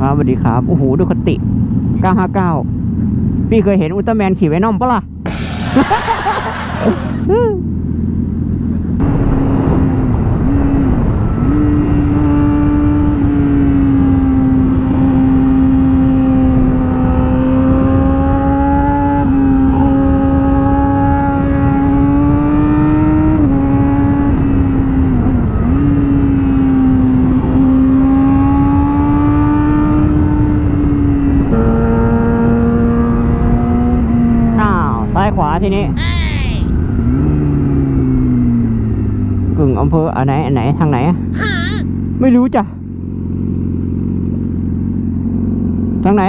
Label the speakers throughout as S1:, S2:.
S1: ครับสวัสดีครับ โอ้โหดูคติ 959 พี่เคยเห็นอุลตร้าแมนขี่ไวนอมปะล่ะ อ้าว ซ้ายขวา ทีนี้กึ่งอำเภออันไหนอันไหนทางไหนอะไม่รู้จ้ะทางไหน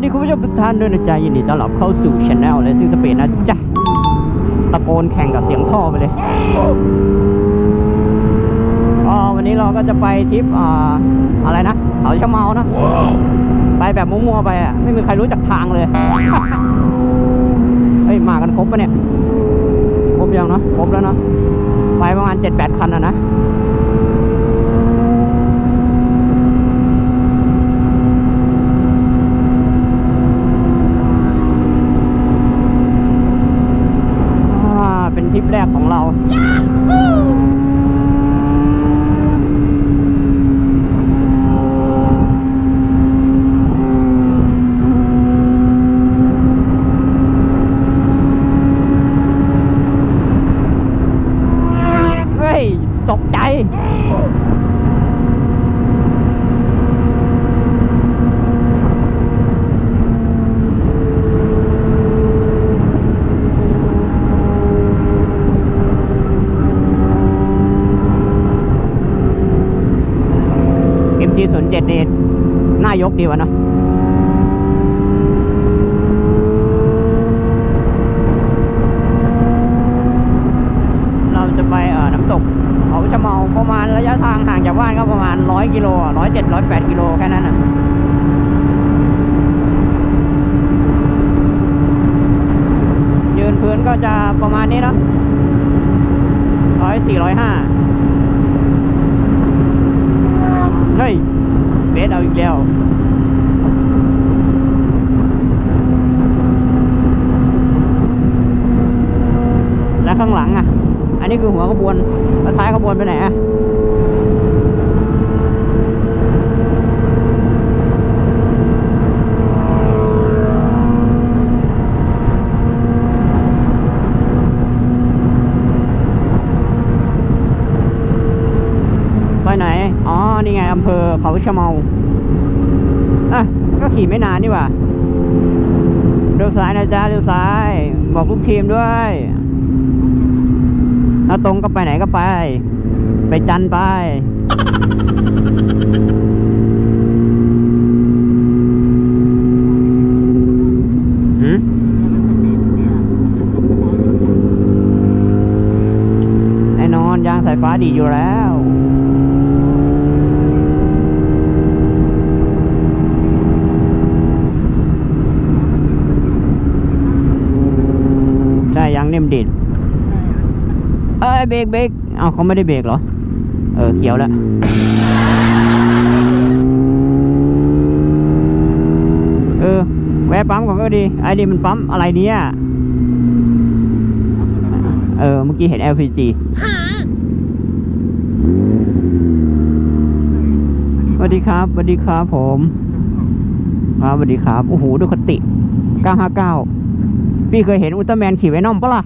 S1: วัสดีคุณผู้ชมทุกท่านด้วยนะจ๊ะยินดีต้อนรับเข้าสู่ช anel แลซิงสเปนนะจ๊ะตะโกนแข่งกับเสียงท่อไปเลยก็วันนี้เราก็จะไปทริปอ่าอะไรนะเขาชะเมานะ ไปแบบมั่วๆไปอะไม่มีใครรู้จักทางเลยเฮ้ยมากันครบปะเนี่ยครบยังเนาะครบแล้วเนาะไปประมาณ7-8คันอะนะ อ่าเป็น ทริปแรกของเรา เฮ้ย ตกใจ MT 0 7นี่น่ายกดีวะเนอะเราจะไปเอ่อน้ำตกเขาชะเมาประมาณระยะทางห่างจากบ้านก็ประมาณร้อยกิโลร้อยเจ็ดร้อยแปดกิโลแค่นั้นอะยืนพื้นก็จะประมาณนี้เนอะร้อยสี่ร้อยห้าเฮ้ย เบสเอาอีกแล้วแล้วข้างหลังอะ อันนี้คือหัวขบวนแล้วท้ายขบวนไปไหนอะ ไปไหน อ๋อ นี่ไงอำเภอเขาชะเมาอะก็ขี่ไม่นานนี่ว่าเลี้ยวซ้ายนะจ๊ะเลี้ยวซ้าย บอกลูกทีมด้วยถ้าตรงก็ไปไหนก็ไป ไปจันทร์ไปหืมแน่นอนยางสายฟ้าดีอยู่แล้ว ใช่ยางนิ่มดิด เบรกเบรกเอาเขาไม่ได้เบรกเหรอ เออเขียวแล้วเออแวะปั๊มก่อนก็ดี ไอ้นี่มันปั๊มอะไรเนี่ยเออ เมื่อกี้เห็น LPG สวัสดีครับสวัสดีครับผมครับสวัสดีครับ โอ้โห ดูคติ 959 พี่เคยเห็นอุลตร้าแมนขี่ไวนอมปะล่ะ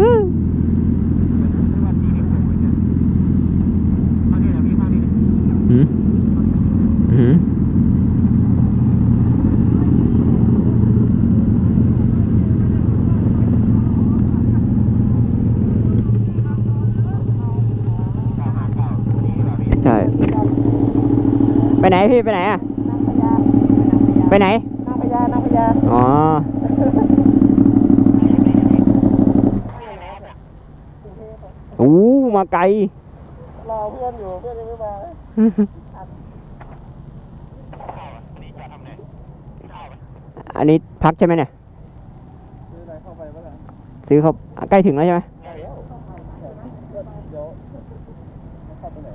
S1: หืมหืมใช่ ไปไหนพี่ไปไหนอะไปไหน
S2: นางพญานางพญา
S1: อ๋ออู้มาไกล
S2: รอเพื่อนอยู่เพื่อนยังไม่มา
S1: อันนี้พักใช่ไหมเนี่ย
S2: ซื้ออะไรเข้าไปบ้างล่ะ
S1: ซื้อเขาใกล้ถึงแล้วใช่ไหม
S2: ใช่แล้วเดี๋ยวเข้าไปไหน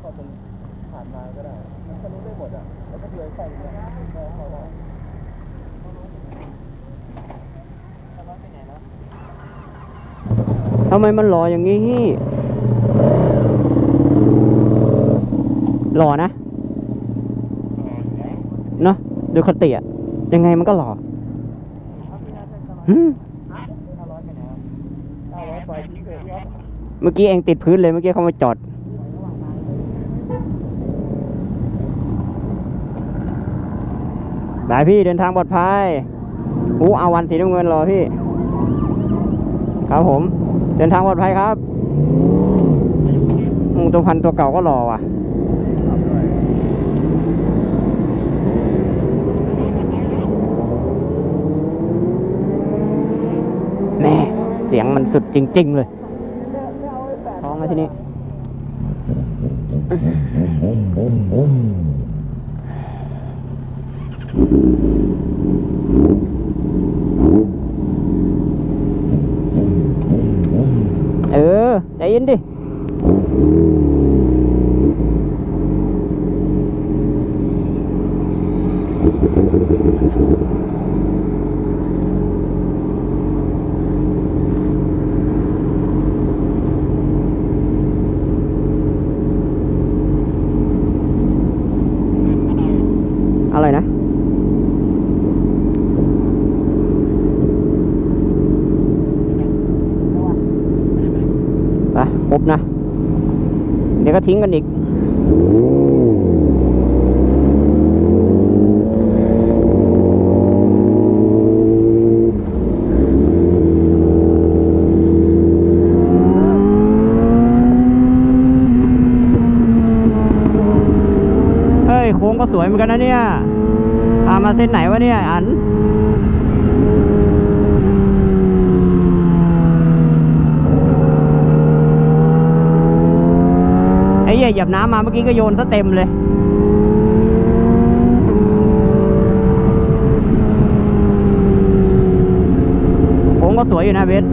S2: เข้าตรงผ่าน มาก็ได้มันทะลุได้หมดอะแล้วก็เดินเข้าตรงนี้เข้าเขาเข้า
S1: ทำไมมันหล่ออย่างนี้หล่อนะเนอะโดยคติอะยังไงมันก็หล่อ
S2: เมื่
S1: อกี้เองติดพื้นเลยเมื่อกี้เขามาจอด ได้พี่เดินทางปลอดภัยอู้เอาวันสีน้ำเงินรอพี่ ครับผม เดินทางปลอดภัยครับอืมตัวพันตัวเก่าก็รอว่ะแม่เสียงมันสุดจริง ๆ เลยท้องแล้วทีนี้ เออ ใจเย็นดิ ครบนะ เดี๋ยวก็ทิ้งกันอีกเฮ้ยโค้งก็สวยเหมือนกันนะเนี่ยพามาเส้นไหนวะเนี่ย อัน ไอ้เหี้ยหยียบน้ำมาเมื่อกี้ก็โยนซะเต็มเลยโค้งก็สวยอยู่นะเบส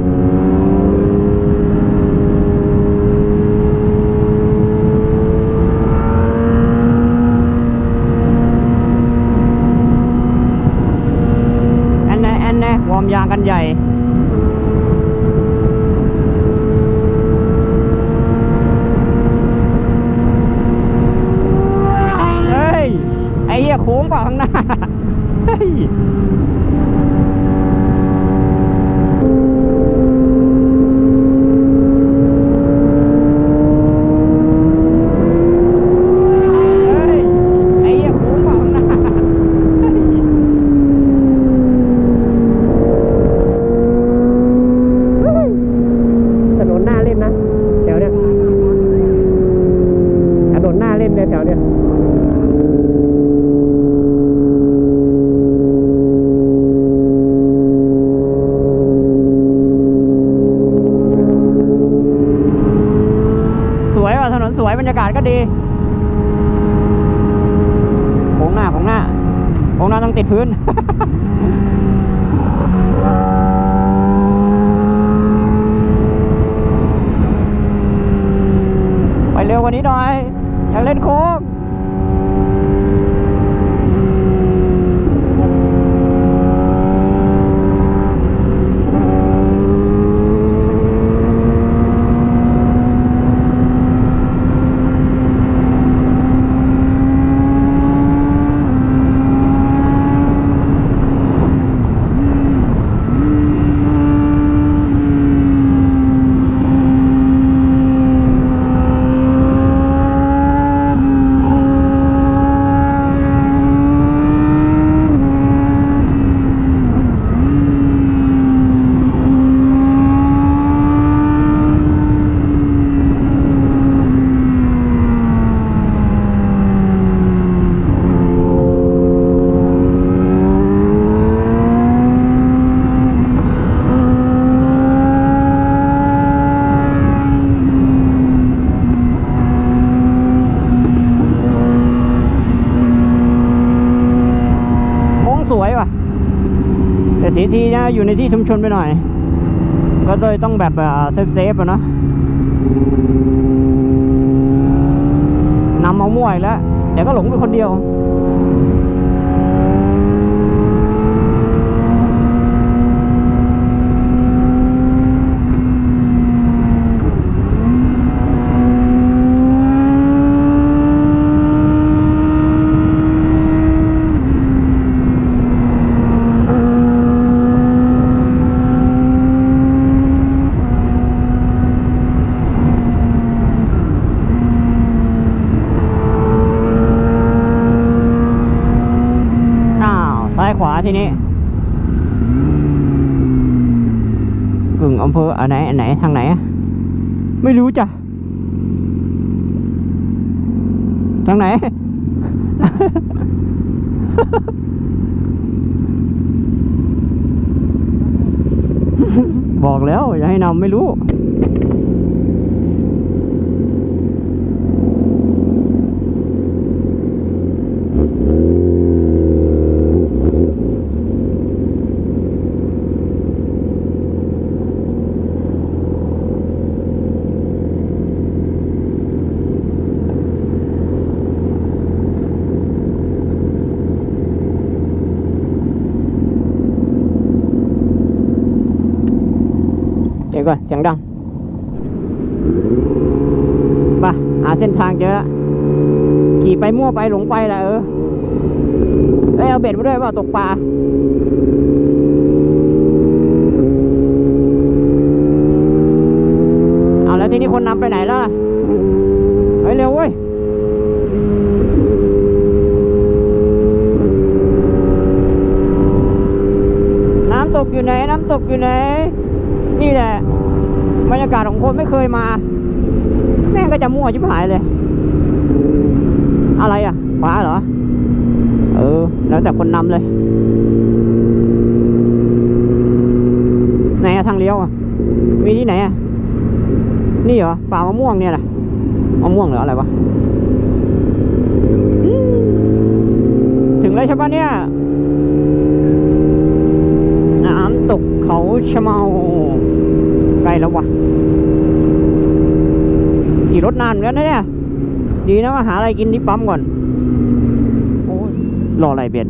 S1: แอนแน่แอนแน่วอร์มยางกันใหญ่ เฮ้ย ไอ้เหี้ยโค้งเปล่าข้างหน้า เฮ้ย เฮ้ย ไอ้เหี้ยโค้งเปล่าข้างหน้า เฮ้ยเฮ้ยถนนหน้าเล่นนะแถวเนี้ยถนนหน้าเล่นเลยแถวเนี้ย สวยว่ะถนนสวยบรรยากาศก็ ดีโค้งหน้าโค้งหน้าโค้งหน้าต้องติดพื้นไปเร็วกว่านี้หน่อย อยากเล่นโค้ง สีทีนะอยู่ในที่ชุมชนไปหน่อย ก็เลยต้องแบบเซฟเซฟอะเนาะนำเอาม่วยแล้วเดี๋ยวก็หลงไปคนเดียว ซ้ายขวา ทีนี้กึ่งอำเภออันไหนอันไหนทางไหน ไม่รู้จ้ะทางไหน บอกแล้ว อย่าให้นำไม่รู้ ก่อน เสียงดังไปหาเส้นทางเจอะขี่ไปมั่วไปหลงไปแหละเออเอ้ยเอาเบ็ดมาด้วยเปล่าตกปลาเอาแล้วทีนี้คนนำไปไหนแล้วล่ะเฮ้ยเร็วเว้ยน้ำตกอยู่ไหน น้ำตกอยู่ไหน นี่แหละ ยากาศของคนไม่เคยมา แม่งก็จะมั่วชิบหายเลย อะไรอะขวาเหรอ เออ แล้วแต่คนนำเลยไหนอะทางเลี้ยวอะมีที่ไหนอะนี่เหรอป่ามะม่วงเนี่ยนะมะม่วงหรืออะไรวะถึงแล้วใช่ปะเนี่ยน้ำตกเขาชะเมาใกล้แล้ววะ ขี่รถนานเหมือนกันนะเนี่ย ดีนะมาหาอะไรกินที่ปั๊มก่อน โอ้ยรออะไรเบียด